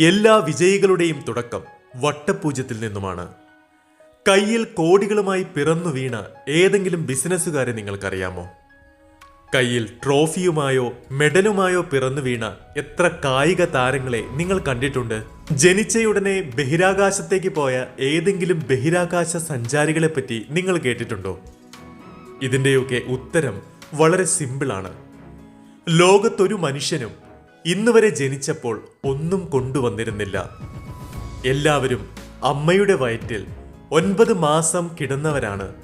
എല്ലാ വിജയികളുടെയും തുടക്കം വട്ടപൂജ്യത്തിൽ നിന്നുമാണ്. കയ്യിൽ കോടികളുമായി പിറന്നു വീണ ഏതെങ്കിലും ബിസിനസ്സുകാരെ നിങ്ങൾക്കറിയാമോ? കയ്യിൽ ട്രോഫിയുമായോ മെഡലുമായോ പിറന്നു വീണ എത്ര കായിക താരങ്ങളെ നിങ്ങൾ കണ്ടിട്ടുണ്ട്? ജനിച്ചയുടനെ ബഹിരാകാശത്തേക്ക് പോയ ഏതെങ്കിലും ബഹിരാകാശ സഞ്ചാരികളെ പറ്റി നിങ്ങൾ കേട്ടിട്ടുണ്ടോ? ഇതിന്റെയൊക്കെ ഉത്തരം വളരെ സിമ്പിളാണ്. ലോകത്തൊരു മനുഷ്യനും ഇന്നുവരെ ജനിച്ചപ്പോൾ ഒന്നും കൊണ്ടുവന്നിരുന്നില്ല. എല്ലാവരും അമ്മയുടെ വയറ്റിൽ ഒൻപത് മാസം കിടന്നവരാണ്.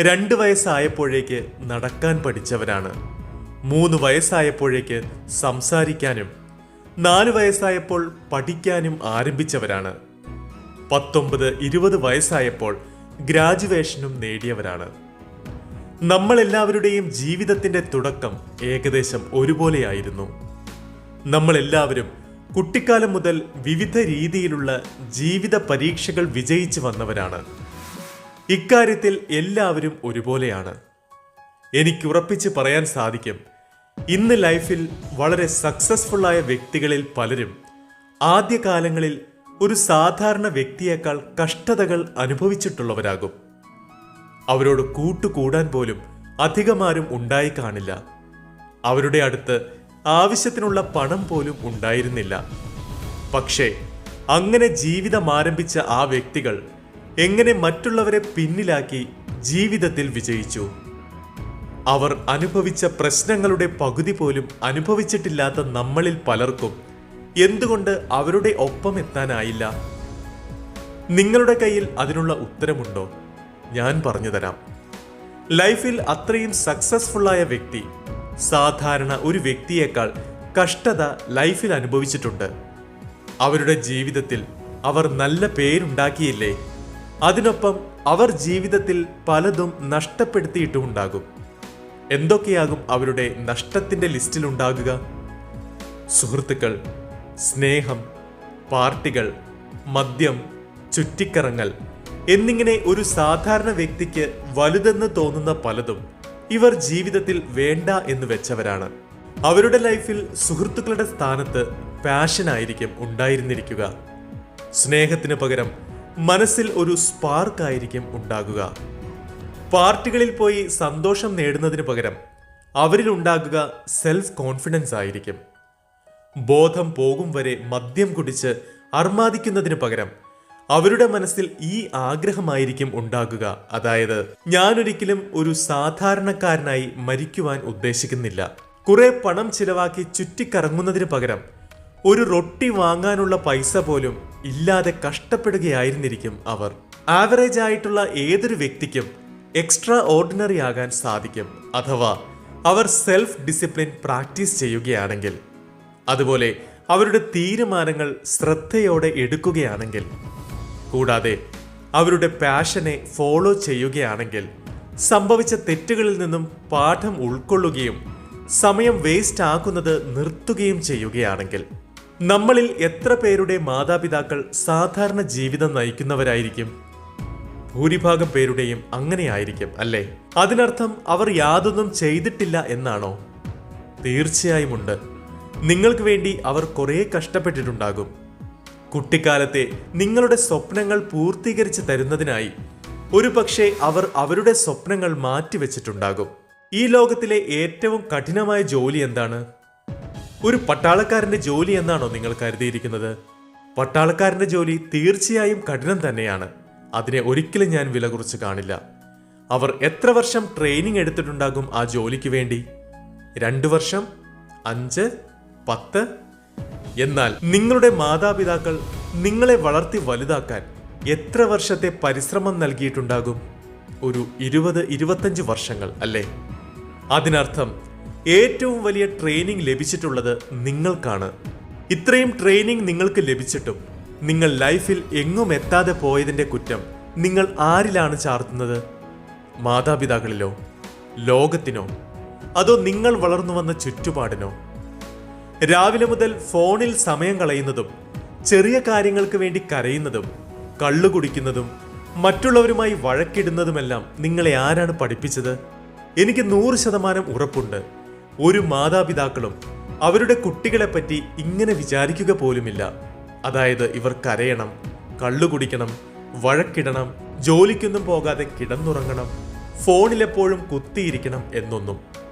രണ്ട് വയസ്സായപ്പോഴേക്ക് നടക്കാൻ പഠിച്ചവരാണ്. മൂന്ന് വയസ്സായപ്പോഴേക്ക് സംസാരിക്കാനും നാല് വയസ്സായപ്പോൾ പഠിക്കാനും ആരംഭിച്ചവരാണ്. പത്തൊമ്പത് ഇരുപത് വയസ്സായപ്പോൾ ഗ്രാജുവേഷനും നേടിയവരാണ്. നമ്മളെല്ലാവരുടെയും ജീവിതത്തിന്റെ തുടക്കം ഏകദേശം ഒരുപോലെയായിരുന്നു. നമ്മളെല്ലാവരും കുട്ടിക്കാലം മുതൽ വിവിധ രീതിയിലുള്ള ജീവിത പരീക്ഷകൾ വിജയിച്ചു വന്നവരാണ്. ഇക്കാര്യത്തിൽ എല്ലാവരും ഒരുപോലെയാണ്. എനിക്ക് ഉറപ്പിച്ച് പറയാൻ സാധിക്കും ഇന്ന് ലൈഫിൽ വളരെ സക്സസ്ഫുള്ളായ വ്യക്തികളിൽ പലരും ആദ്യകാലങ്ങളിൽ ഒരു സാധാരണ വ്യക്തിയേക്കാൾ കഷ്ടതകൾ അനുഭവിച്ചിട്ടുള്ളവരാകും. അവരോട് കൂട്ടുകൂടാൻ പോലും അധികമാരും ഉണ്ടായി കാണില്ല. അവരുടെ അടുത്ത് ആവശ്യത്തിനുള്ള പണം പോലും ഉണ്ടായിരുന്നില്ല. പക്ഷേ അങ്ങനെ ജീവിതം ആരംഭിച്ച ആ വ്യക്തികൾ എങ്ങനെ മറ്റുള്ളവരെ പിന്നിലാക്കി ജീവിതത്തിൽ വിജയിച്ചു? അവർ അനുഭവിച്ച പ്രശ്നങ്ങളുടെ പകുതി പോലും അനുഭവിച്ചിട്ടില്ലാത്ത നമ്മളിൽ പലർക്കും എന്തുകൊണ്ട് അവരുടെ ഒപ്പം എത്താനായില്ല? നിങ്ങളുടെ കയ്യിൽ അതിനുള്ള ഉത്തരമുണ്ടോ? ഞാൻ പറഞ്ഞുതരാം ലൈഫിൽ അത്രയും സക്സസ്ഫുള്ളായ വ്യക്തി സാധാരണ ഒരു വ്യക്തിയേക്കാൾ കഷ്ടത ലൈഫിൽ അനുഭവിച്ചിട്ടുണ്ട്. അവരുടെ ജീവിതത്തിൽ അവർ നല്ല പേരുണ്ടാക്കിയില്ലേ? അതിനൊപ്പം അവർ ജീവിതത്തിൽ പലതും നഷ്ടപ്പെടുത്തിയിട്ടുമുണ്ടാകും. എന്തൊക്കെയാകും അവരുടെ നഷ്ടത്തിന്റെ ലിസ്റ്റിൽ ഉണ്ടാകുക സുഹൃത്തുക്കൾ സ്നേഹം പാർട്ടികൾ മദ്യം ചുറ്റിക്കറങ്ങൽ എന്നിങ്ങനെ ഒരു സാധാരണ വ്യക്തിക്ക് വലുതെന്ന് തോന്നുന്ന പലതും ഇവർ ജീവിതത്തിൽ വേണ്ട എന്ന് വെച്ചവരാണ്. അവരുടെ ലൈഫിൽ സുഹൃത്തുക്കളുടെ സ്ഥാനത്ത് പാഷനായിരിക്കും ഉണ്ടായിരുന്നിരിക്കുക. സ്നേഹത്തിന് പകരം മനസ്സിൽ ഒരു സ്പാർക്ക് ആയിരിക്കും ഉണ്ടാകുക. പാർട്ടികളിൽ പോയി സന്തോഷം നേടുന്നതിന് പകരം അവരിൽ ഉണ്ടാകുക സെൽഫ് കോൺഫിഡൻസ് ആയിരിക്കും. ബോധം പോകും വരെ മദ്യം കുടിച്ച് അർമാദിക്കുന്നതിന് പകരം അവരുടെ മനസ്സിൽ ഈ ആഗ്രഹമായിരിക്കും ഉണ്ടാകുക. അതായത് ഞാനൊരിക്കലും ഒരു സാധാരണക്കാരനായി മരിക്കുവാൻ ഉദ്ദേശിക്കുന്നില്ല. കുറെ പണം ചിലവാക്കി ചുറ്റിക്കറങ്ങുന്നതിന് പകരം ഒരു റൊട്ടി വാങ്ങാനുള്ള പൈസ പോലും ഇല്ലാതെ കഷ്ടപ്പെടുകയായിരുന്നിരിക്കും അവർ. ആവറേജ് ആയിട്ടുള്ള ഏതൊരു വ്യക്തിക്കും എക്സ്ട്രാ ഓർഡിനറി ആകാൻ സാധിക്കും. അഥവാ അവർ സെൽഫ് ഡിസിപ്ലിൻ പ്രാക്ടീസ് ചെയ്യുകയാണെങ്കിൽ. അതുപോലെ അവരുടെ തീരുമാനങ്ങൾ ശ്രദ്ധയോടെ എടുക്കുകയാണെങ്കിൽ. കൂടാതെ അവരുടെ പാഷനെ ഫോളോ ചെയ്യുകയാണെങ്കിൽ സംഭവിച്ച തെറ്റുകളിൽ നിന്നും പാഠം ഉൾക്കൊള്ളുകയും സമയം വേസ്റ്റ് ആക്കുന്നത് നിർത്തുകയും ചെയ്യുകയാണെങ്കിൽ നമ്മളിൽ എത്ര പേരുടെ മാതാപിതാക്കൾ സാധാരണ ജീവിതം നയിക്കുന്നവരായിരിക്കും? ഭൂരിഭാഗം പേരുടെയും അങ്ങനെയായിരിക്കും അല്ലേ? അതിനർത്ഥം അവർ യാതൊന്നും ചെയ്തിട്ടില്ല എന്നാണോ? തീർച്ചയായും ഉണ്ട്. നിങ്ങൾക്ക് വേണ്ടി അവർ കുറേ കഷ്ടപ്പെട്ടിട്ടുണ്ടാകും. കുട്ടിക്കാലത്തെ നിങ്ങളുടെ സ്വപ്നങ്ങൾ പൂർത്തീകരിച്ച് തരുന്നതിനായി ഒരു പക്ഷേ അവർ അവരുടെ സ്വപ്നങ്ങൾ മാറ്റിവെച്ചിട്ടുണ്ടാകും. ഈ ലോകത്തിലെ ഏറ്റവും കഠിനമായ ജോലി എന്താണ്? ഒരു പട്ടാളക്കാരന്റെ ജോലി എന്നാണോ നിങ്ങൾ കരുതിയിരിക്കുന്നത്? പട്ടാളക്കാരന്റെ ജോലി തീർച്ചയായും കഠിനം തന്നെയാണ്. അതിനെ ഒരിക്കലും ഞാൻ വില കുറച്ച് കാണില്ല. അവർ എത്ര വർഷം ട്രെയിനിങ് എടുത്തിട്ടുണ്ടാകും ആ ജോലിക്ക് വേണ്ടി? രണ്ടു വർഷം? അഞ്ച്? പത്ത്? എന്നാൽ നിങ്ങളുടെ മാതാപിതാക്കൾ നിങ്ങളെ വളർത്തി വലുതാക്കാൻ എത്ര വർഷത്തെ പരിശ്രമം നൽകിയിട്ടുണ്ടാകും? ഒരു ഇരുപത് ഇരുപത്തഞ്ച് വർഷങ്ങൾ അല്ലേ? അതിനർത്ഥം ഏറ്റവും വലിയ ട്രെയിനിങ് ലഭിച്ചിട്ടുള്ളത് നിങ്ങൾക്കാണ്. ഇത്രയും ട്രെയിനിങ് നിങ്ങൾക്ക് ലഭിച്ചിട്ടും നിങ്ങൾ ലൈഫിൽ എങ്ങും എത്താതെ പോയതിന്റെ കുറ്റം നിങ്ങൾ ആരിലാണ് ചാർത്തുന്നത്? മാതാപിതാക്കളിലോ? ലോകത്തിനോ? അതോ നിങ്ങൾ വളർന്നു വന്ന ചുറ്റുപാടിനോ? രാവിലെ മുതൽ ഫോണിൽ സമയം കളയുന്നതും ചെറിയ കാര്യങ്ങൾക്ക് വേണ്ടി കരയുന്നതും കള്ളു കുടിക്കുന്നതും മറ്റുള്ളവരുമായി വഴക്കിടുന്നതുമെല്ലാം നിങ്ങളെ ആരാണ് പഠിപ്പിച്ചത്? എനിക്ക് നൂറ് ശതമാനം ഉറപ്പുണ്ട്. ഒരു മാതാപിതാക്കളും അവരുടെ കുട്ടികളെപ്പറ്റി ഇങ്ങനെ വിചാരിക്കുക പോലുമില്ല. അതായത് ഇവർ കരയണം കള്ളു കുടിക്കണം വഴക്കിടണം ജോലിക്കൊന്നും പോകാതെ കിടന്നുറങ്ങണം ഫോണിലെപ്പോഴും കുത്തിയിരിക്കണം എന്നൊന്നും.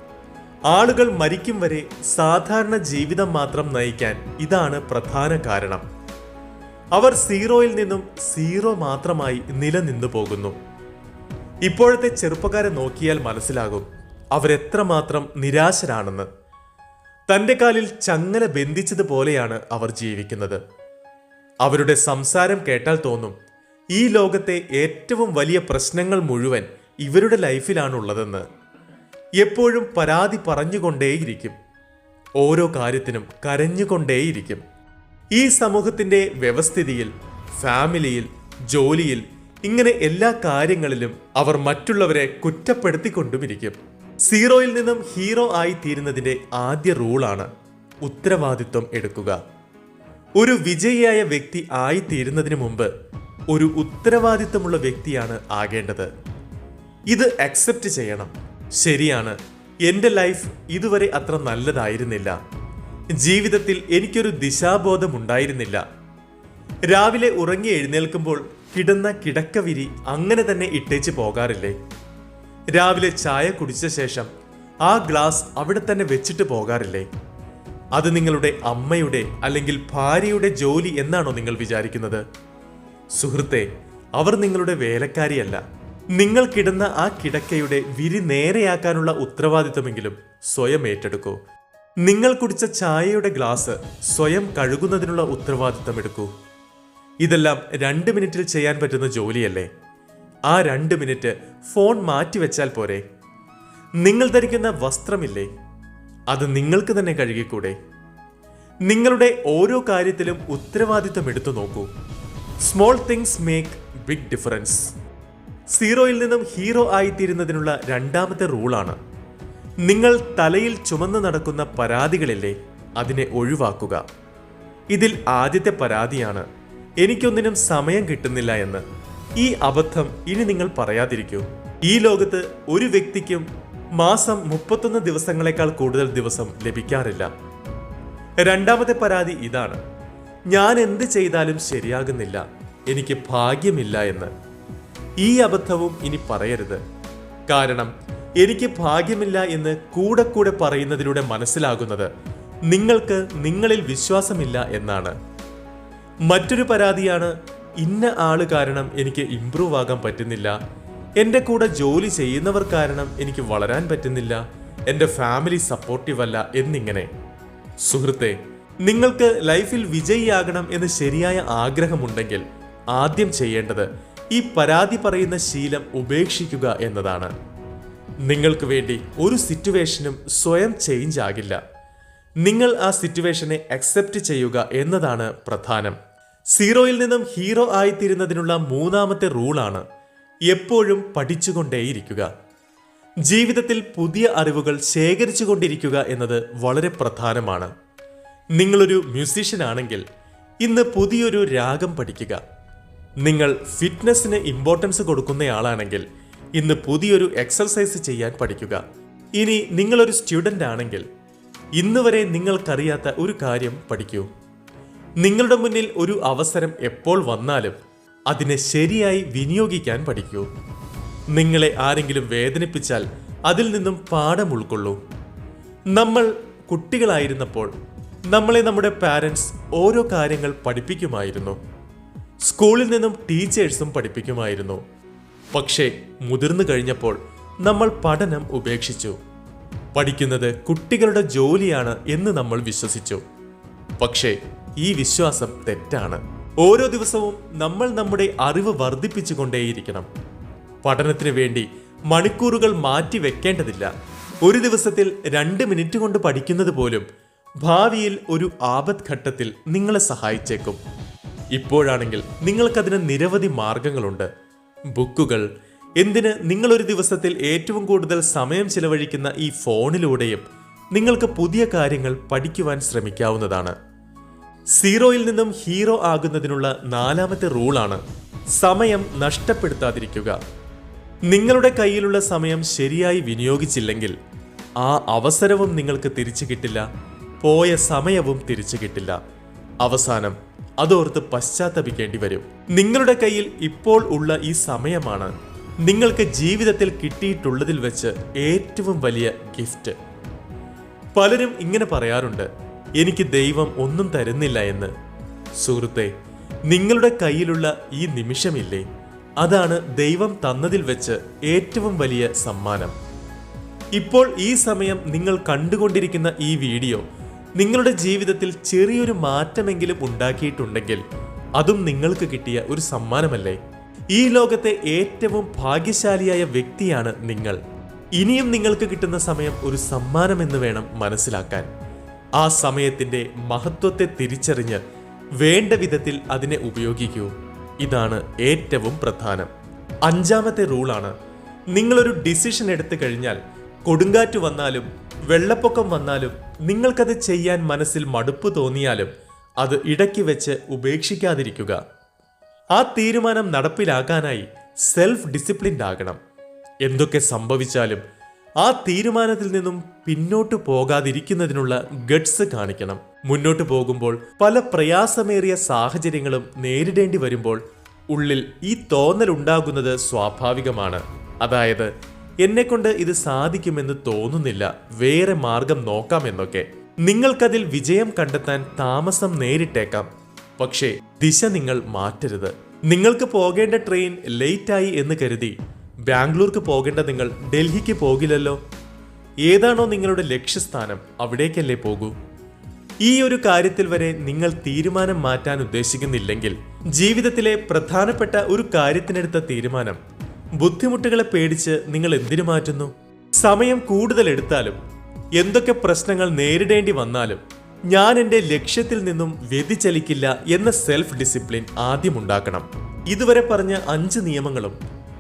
ആളുകൾ മരിക്കും വരെ സാധാരണ ജീവിതം മാത്രം നയിക്കാൻ ഇതാണ് പ്രധാന കാരണം. അവർ സീറോയിൽ നിന്നും സീറോ മാത്രമായി നിലനിന്നു പോകുന്നു. ഇപ്പോഴത്തെ ചെറുപ്പക്കാരെ നോക്കിയാൽ മനസ്സിലാകും അവരെത്രമാത്രം നിരാശരാണെന്ന്. തന്റെ കാലിൽ ചങ്ങല ബന്ധിച്ചതുപോലെയാണ് അവർ ജീവിക്കുന്നത്. അവരുടെ സംസാരം കേട്ടാൽ തോന്നും ഈ ലോകത്തെ ഏറ്റവും വലിയ പ്രശ്നങ്ങൾ മുഴുവൻ ഇവരുടെ ലൈഫിലാണുള്ളതെന്ന്. എപ്പോഴും പരാതി പറഞ്ഞുകൊണ്ടേയിരിക്കും. ഓരോ കാര്യത്തിനും കരഞ്ഞുകൊണ്ടേയിരിക്കും. ഈ സമൂഹത്തിന്റെ വ്യവസ്ഥിതിയിൽ ഫാമിലിയിൽ ജോലിയിൽ ഇങ്ങനെ എല്ലാ കാര്യങ്ങളിലും അവർ മറ്റുള്ളവരെ കുറ്റപ്പെടുത്തിക്കൊണ്ടുമിരിക്കും. സീറോയിൽ നിന്നും ഹീറോ ആയി തീരുന്നതിന്റെ ആദ്യ റൂളാണ് ഉത്തരവാദിത്വം എടുക്കുക. ഒരു വിജയിയായ വ്യക്തി ആയിത്തീരുന്നതിന് മുമ്പ് ഒരു ഉത്തരവാദിത്തമുള്ള വ്യക്തിയാണ് ആകേണ്ടത്. ഇത് അക്സെപ്റ്റ് ചെയ്യണം. ശരിയാണ്. എന്റെ ലൈഫ് ഇതുവരെ അത്ര നല്ലതായിരുന്നില്ല. ജീവിതത്തിൽ എനിക്കൊരു ദിശാബോധം ഉണ്ടായിരുന്നില്ല രാവിലെ ഉറങ്ങി എഴുന്നേൽക്കുമ്പോൾ കിടന്ന കിടക്കവിരി അങ്ങനെ തന്നെ ഇട്ടേച്ച് പോകാറില്ലേ? രാവിലെ ചായ കുടിച്ച ശേഷം ആ ഗ്ലാസ് അവിടെ തന്നെ വെച്ചിട്ട് പോകാറില്ലേ? അത് നിങ്ങളുടെ അമ്മയുടെ അല്ലെങ്കിൽ ഭാര്യയുടെ ജോലി എന്നാണോ നിങ്ങൾ വിചാരിക്കുന്നത്? സുഹൃത്തെ അവർ നിങ്ങളുടെ വേലക്കാരിയല്ല. നിങ്ങൾ കിടന്ന ആ കിടക്കയുടെ വിരി നേരെയാക്കാനുള്ള ഉത്തരവാദിത്തമെങ്കിലും സ്വയം ഏറ്റെടുക്കൂ. നിങ്ങൾ കുടിച്ച ചായയുടെ ഗ്ലാസ് സ്വയം കഴുകുന്നതിനുള്ള ഉത്തരവാദിത്തം എടുക്കൂ ഇതെല്ലാം രണ്ട് മിനിറ്റിൽ ചെയ്യാൻ പറ്റുന്ന ജോലിയല്ലേ? ആ രണ്ട് മിനിറ്റ് ഫോൺ മാറ്റിവെച്ചാൽ പോരെ. നിങ്ങൾ ധരിക്കുന്ന വസ്ത്രമില്ലേ? അത് നിങ്ങൾക്ക് തന്നെ കഴുകിക്കൂടെ? നിങ്ങളുടെ ഓരോ കാര്യത്തിലും ഉത്തരവാദിത്തം എടുത്തു നോക്കൂ. Small things make big difference സീറോയിൽ നിന്നും ഹീറോ ആയിത്തീരുന്നതിനുള്ള രണ്ടാമത്തെ റൂളാണ്. നിങ്ങൾ തലയിൽ ചുമന്ന് നടക്കുന്ന പരാതികളില്ലേ അതിനെ ഒഴിവാക്കുക. ഇതിൽ ആദ്യത്തെ പരാതിയാണ് എനിക്കൊന്നിനും സമയം കിട്ടുന്നില്ല എന്ന്. ഈ അബദ്ധം ഇനി നിങ്ങൾ പറയാതിരിക്കൂ. ഈ ലോകത്ത് ഒരു വ്യക്തിക്കും മാസം മുപ്പത്തൊന്ന് ദിവസങ്ങളെക്കാൾ കൂടുതൽ ദിവസം ലഭിക്കാറില്ല. രണ്ടാമത്തെ പരാതി ഇതാണ് ഞാൻ എന്ത് ചെയ്താലും ശരിയാകുന്നില്ല എനിക്ക് ഭാഗ്യമില്ല എന്ന്. ഈ അബദ്ധവും ഇനി പറയരുത്. കാരണം എനിക്ക് ഭാഗ്യമില്ല എന്ന് കൂടെ കൂടെ പറയുന്നതിലൂടെ മനസ്സിലാകുന്നത് നിങ്ങൾക്ക് നിങ്ങളിൽ വിശ്വാസമില്ല എന്നാണ്. മറ്റൊരു പരാതിയാണ് ഇന്ന ആൾ കാരണം എനിക്ക് ഇമ്പ്രൂവ് ആകാൻ പറ്റുന്നില്ല. എന്റെ കൂടെ ജോലി ചെയ്യുന്നവർ കാരണം എനിക്ക് വളരാൻ പറ്റുന്നില്ല. എന്റെ ഫാമിലി സപ്പോർട്ടീവ് അല്ല എന്നിങ്ങനെ. സുഹൃത്തെ നിങ്ങൾക്ക് ലൈഫിൽ വിജയിയാകണം എന്ന് ശരിയായ ആഗ്രഹമുണ്ടെങ്കിൽ ആദ്യം ചെയ്യേണ്ടത് ഈ പരാതി പറയുന്ന ശീലം ഉപേക്ഷിക്കുക എന്നതാണ്. നിങ്ങൾക്ക് വേണ്ടി ഒരു സിറ്റുവേഷനും സ്വയം ചേഞ്ച് ആകില്ല. നിങ്ങൾ ആ സിറ്റുവേഷനെ അക്സെപ്റ്റ് ചെയ്യുക എന്നതാണ് പ്രധാനം. സീറോയിൽ നിന്നും ഹീറോ ആയിത്തീരുന്നതിനുള്ള മൂന്നാമത്തെ റൂളാണ് എപ്പോഴും പഠിച്ചുകൊണ്ടേയിരിക്കുക. ജീവിതത്തിൽ പുതിയ അറിവുകൾ ശേഖരിച്ചുകൊണ്ടിരിക്കുക എന്നത് വളരെ പ്രധാനമാണ്. നിങ്ങളൊരു മ്യൂസീഷ്യൻ ആണെങ്കിൽ ഇന്ന് പുതിയൊരു രാഗം പഠിക്കുക. നിങ്ങൾ ഫിറ്റ്നസ്സിന് ഇമ്പോർട്ടൻസ് കൊടുക്കുന്നയാളാണെങ്കിൽ ഇന്ന് പുതിയൊരു എക്സർസൈസ് ചെയ്യാൻ പഠിക്കുക. ഇനി നിങ്ങളൊരു സ്റ്റുഡന്റ് ആണെങ്കിൽ ഇന്ന് വരെ നിങ്ങൾക്കറിയാത്ത ഒരു കാര്യം പഠിക്കൂ. നിങ്ങളുടെ മുന്നിൽ ഒരു അവസരം എപ്പോൾ വന്നാലും അതിനെ ശരിയായി വിനിയോഗിക്കാൻ പഠിക്കൂ. നിങ്ങളെ ആരെങ്കിലും വേദനിപ്പിച്ചാൽ അതിൽ നിന്നും പാഠം ഉൾക്കൊള്ളൂ. നമ്മൾ കുട്ടികളായിരുന്നപ്പോൾ നമ്മളെ നമ്മുടെ പാരൻസ് ഓരോ കാര്യങ്ങൾ പഠിപ്പിക്കുമായിരുന്നു. സ്കൂളിൽ നിന്നും ടീച്ചേഴ്സും പഠിപ്പിക്കുമായിരുന്നു. പക്ഷേ മുതിർന്നു കഴിഞ്ഞപ്പോൾ നമ്മൾ പഠനം ഉപേക്ഷിച്ചു. പഠിക്കുന്നത് കുട്ടികളുടെ ജോലിയാണ് എന്ന് നമ്മൾ വിശ്വസിച്ചു. പക്ഷേ ഈ വിശ്വാസം തെറ്റാണ്. ഓരോ ദിവസവും നമ്മൾ നമ്മുടെ അറിവ് വർദ്ധിപ്പിച്ചുകൊണ്ടേയിരിക്കണം. പഠനത്തിന് വേണ്ടി മണിക്കൂറുകൾ മാറ്റി വെക്കേണ്ടതില്ല. ഒരു ദിവസത്തിൽ രണ്ട് മിനിറ്റ് കൊണ്ട് പഠിക്കുന്നത് പോലും ഭാവിയിൽ ഒരു ആപത് ഘട്ടത്തിൽ നിങ്ങളെ സഹായിച്ചേക്കും. ഇപ്പോഴാണെങ്കിൽ നിങ്ങൾക്കതിന് നിരവധി മാർഗങ്ങളുണ്ട്. ബുക്കുകൾ എന്തിന് നിങ്ങളൊരു ദിവസത്തിൽ ഏറ്റവും കൂടുതൽ സമയം ചിലവഴിക്കുന്ന ഈ ഫോണിലൂടെയും നിങ്ങൾക്ക് പുതിയ കാര്യങ്ങൾ പഠിക്കുവാൻ ശ്രമിക്കാവുന്നതാണ്. സീറോയിൽ നിന്നും ഹീറോ ആകുന്നതിനുള്ള നാലാമത്തെ റൂളാണ് സമയം നഷ്ടപ്പെടുത്താതിരിക്കുക. നിങ്ങളുടെ കയ്യിലുള്ള സമയം ശരിയായി വിനിയോഗിച്ചില്ലെങ്കിൽ ആ അവസരവും നിങ്ങൾക്ക് തിരിച്ചു കിട്ടില്ല പോയ സമയവും തിരിച്ചു കിട്ടില്ല. അവസാനം അതോർത്ത് പശ്ചാത്തപിക്കേണ്ടി വരും. നിങ്ങളുടെ കയ്യിൽ ഇപ്പോൾ ഉള്ള ഈ സമയമാണ്. നിങ്ങൾക്ക് ജീവിതത്തിൽ കിട്ടിയിട്ടുള്ളതിൽ വെച്ച് ഏറ്റവും വലിയ ഗിഫ്റ്റ്. പലരും ഇങ്ങനെ പറയാറുണ്ട് എനിക്ക് ദൈവം ഒന്നും തരുന്നില്ല എന്ന്. സുഹൃത്തെ നിങ്ങളുടെ കയ്യിലുള്ള ഈ നിമിഷമില്ലേ? അതാണ് ദൈവം തന്നതിൽ വെച്ച് ഏറ്റവും വലിയ സമ്മാനം. ഇപ്പോൾ ഈ സമയം നിങ്ങൾ കണ്ടുകൊണ്ടിരിക്കുന്ന ഈ വീഡിയോ നിങ്ങളുടെ ജീവിതത്തിൽ ചെറിയൊരു മാറ്റമെങ്കിലും ഉണ്ടാക്കിയിട്ടുണ്ടെങ്കിൽ അതും നിങ്ങൾക്ക് കിട്ടിയ ഒരു സമ്മാനമല്ലേ? ഈ ലോകത്തെ ഏറ്റവും ഭാഗ്യശാലിയായ വ്യക്തിയാണ് നിങ്ങൾ. ഇനിയും നിങ്ങൾക്ക് കിട്ടുന്ന സമയം ഒരു സമ്മാനമെന്ന് വേണം മനസ്സിലാക്കാൻ. ആ സമയത്തിന്റെ മഹത്വത്തെ തിരിച്ചറിഞ്ഞ് വേണ്ട വിധത്തിൽ അതിനെ ഉപയോഗിക്കൂ. ഇതാണ് ഏറ്റവും പ്രധാനം. അഞ്ചാമത്തെ റൂളാണ്. നിങ്ങളൊരു ഡിസിഷൻ എടുത്തു കഴിഞ്ഞാൽ കൊടുങ്കാറ്റ് വന്നാലും വെള്ളപ്പൊക്കം വന്നാലും നിങ്ങൾക്കത് ചെയ്യാൻ മനസ്സിൽ മടുപ്പ് തോന്നിയാലും അത് ഇടയ്ക്ക് വെച്ച് ഉപേക്ഷിക്കാതിരിക്കുക. ആ തീരുമാനം നടപ്പിലാക്കാനായി സെൽഫ് ഡിസിപ്ലിൻഡ് ആകണം. എന്തൊക്കെ സംഭവിച്ചാലും ആ തീരുമാനത്തിൽ നിന്നും പിന്നോട്ട് പോകാതിരിക്കുന്നതിനുള്ള ഗഡ്സ് കാണിക്കണം. മുന്നോട്ട് പോകുമ്പോൾ പല പ്രയാസമേറിയ സാഹചര്യങ്ങളും നേരിടേണ്ടി വരുമ്പോൾ ഉള്ളിൽ ഈ തോന്നൽ ഉണ്ടാകുന്നത് സ്വാഭാവികമാണ്. അതായത് എന്നെക്കൊണ്ട് ഇത് സാധിക്കുമെന്ന് തോന്നുന്നില്ല. വേറെ മാർഗം നോക്കാം എന്നൊക്കെ. നിങ്ങൾക്കതിൽ വിജയം കണ്ടെത്താൻ താമസം നേരിട്ടേക്കാം. പക്ഷേ ദിശ നിങ്ങൾ മാറ്റരുത്. നിങ്ങൾക്ക് പോകേണ്ട ട്രെയിൻ ലേറ്റായി എന്ന് കരുതി. ബാംഗ്ലൂർക്ക് പോകേണ്ട നിങ്ങൾ ഡൽഹിക്ക് പോകില്ലല്ലോ. ഏതാണോ നിങ്ങളുടെ ലക്ഷ്യസ്ഥാനം അവിടേക്കല്ലേ പോകൂ. ഈ ഒരു കാര്യത്തിൽ വരെ നിങ്ങൾ തീരുമാനം മാറ്റാൻ ഉദ്ദേശിക്കുന്നില്ലെങ്കിൽ ജീവിതത്തിലെ പ്രധാനപ്പെട്ട ഒരു കാര്യത്തിനെടുത്ത തീരുമാനം ബുദ്ധിമുട്ടുകളെ പേടിച്ച് നിങ്ങൾ എന്തിനു മാറ്റുന്നു? സമയം കൂടുതൽ എടുത്താലും എന്തൊക്കെ പ്രശ്നങ്ങൾ നേരിടേണ്ടി വന്നാലും ഞാൻ എന്റെ ലക്ഷ്യത്തിൽ നിന്നും വ്യതിചലിക്കില്ല എന്ന സെൽഫ് ഡിസിപ്ലിൻ ആദ്യം ഉണ്ടാക്കണം. ഇതുവരെ പറഞ്ഞ അഞ്ച് നിയമങ്ങളും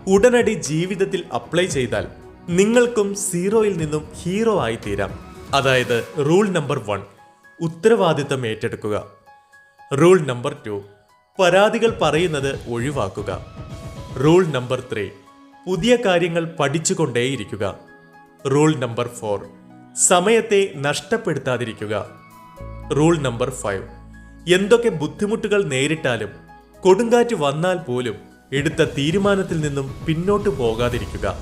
ഉടനടി ജീവിതത്തിൽ അപ്ലൈ ചെയ്താൽ നിങ്ങൾക്കും സീറോയിൽ നിന്നും ഹീറോ ആയി തീരാം. അതായത് റൂൾ നമ്പർ വൺ ഉത്തരവാദിത്തം ഏറ്റെടുക്കുക. റൂൾ നമ്പർ ടു പരാതികൾ പറയുന്നത് ഒഴിവാക്കുക. റൂൾ നമ്പർ ത്രീ പുതിയ കാര്യങ്ങൾ പഠിച്ചുകൊണ്ടേയിരിക്കുക. Rule number four. സമയത്തെ നഷ്ടപ്പെടുത്താതിരിക്കുക. Rule number five. എന്തൊക്കെ ബുദ്ധിമുട്ടുകൾ നേരിട്ടാലും കൊടുങ്കാറ്റ് വന്നാൽ പോലും എടുത്ത തീരുമാനത്തിൽ നിന്നും പിന്നോട്ട് പോകാതിരിക്കുക.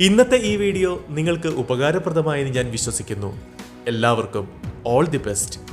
ഇന്നത്തെ ഈ വീഡിയോ നിങ്ങൾക്ക് ഉപകാരപ്രദമായെന്ന് ഞാൻ വിശ്വസിക്കുന്നു. എല്ലാവർക്കും ഓൾ ദി ബെസ്റ്റ്.